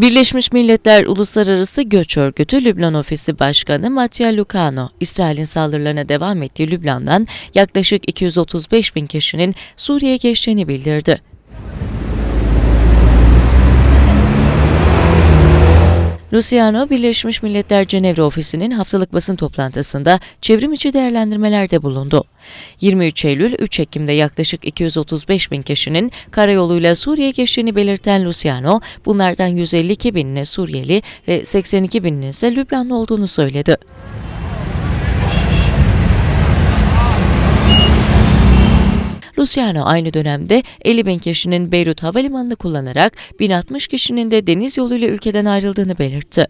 Birleşmiş Milletler Uluslararası Göç Örgütü Lübnan Ofisi Başkanı Mattia Lucano, İsrail'in saldırılarına devam ettiği Lübnan'dan yaklaşık 235 bin kişinin Suriye'ye geçtiğini bildirdi. Luciano, Birleşmiş Milletler Cenevre Ofisi'nin haftalık basın toplantısında çevrim içi değerlendirmelerde bulundu. 23 Eylül 3 Ekim'de yaklaşık 235 bin kişinin karayoluyla Suriye'ye geçtiğini belirten Luciano, bunlardan 152 binine Suriyeli ve 82 bininin ise Lübnanlı olduğunu söyledi. Luciano aynı dönemde 50 bin kişinin Beyrut Havalimanı'nı kullanarak 1060 kişinin de deniz yoluyla ülkeden ayrıldığını belirtti.